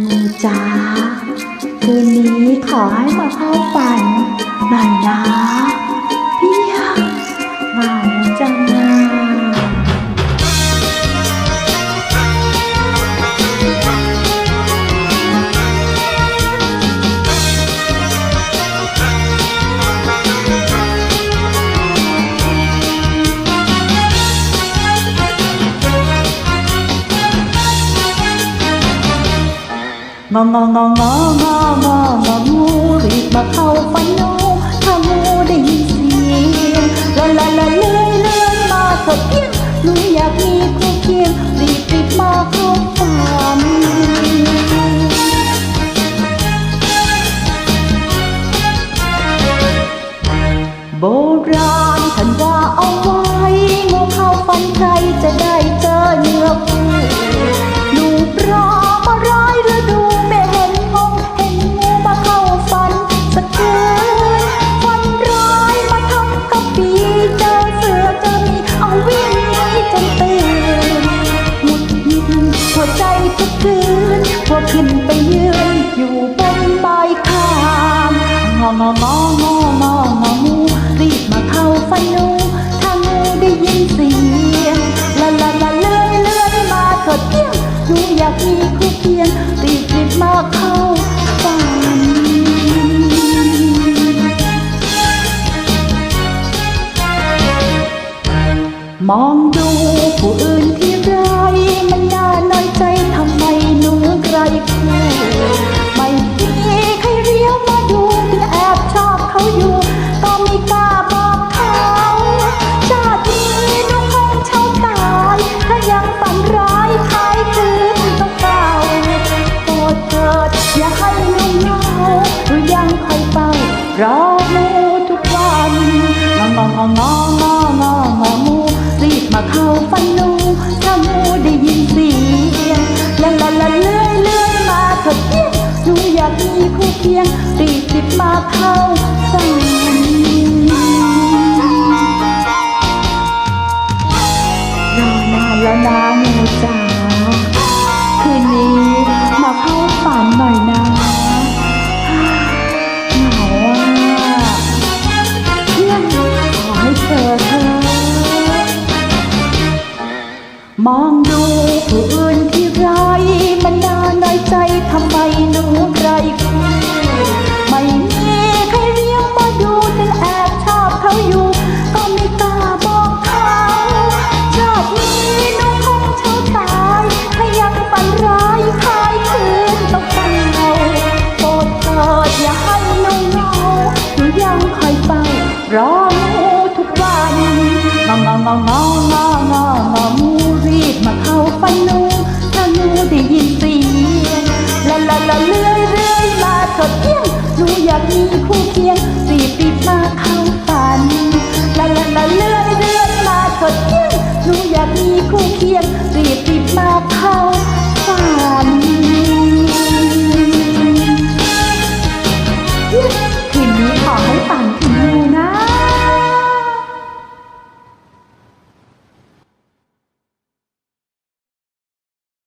งูจ้าคืนนี้ขอให้มาเข้าฝันหน่อยนะ งองององององององูรีบมาเข้าฝันนูถ้างูได้ยินเสียงลาลาลอเลื่อยเลื่อยมาสดเพียงหนูอยากมีคู่เคียงรีบรีบมาครบฝันโบราณท่านว่าเอาไว้งูเข้าฝันใครจะได้ ยืนอยู่บนใบคานงององององององูรีบมาเข้าฝันหนูถ้างูได้ยินเสียงลาลาลาเลื่อยเลื่อยมาเถิดเพียงหนูอยากมีคู่เคียงรีบรีบมาเข้าฝันมองดูผู้อื่น มียงรีบรีบมาเข้าฝันรอนานแล้วนะงูจ๋าคืนนี้มาเข้าฝันหน่อยนะเหงาอะเพื่อนขอให้เจอเธอ มองดูผู้อื่น งองององององ,องูรีบมาเข้าฝันนูถ้านูได้ยินเสียงละละละเลื่อยเลื่อยมาสดเพียงนูอยากมีคู่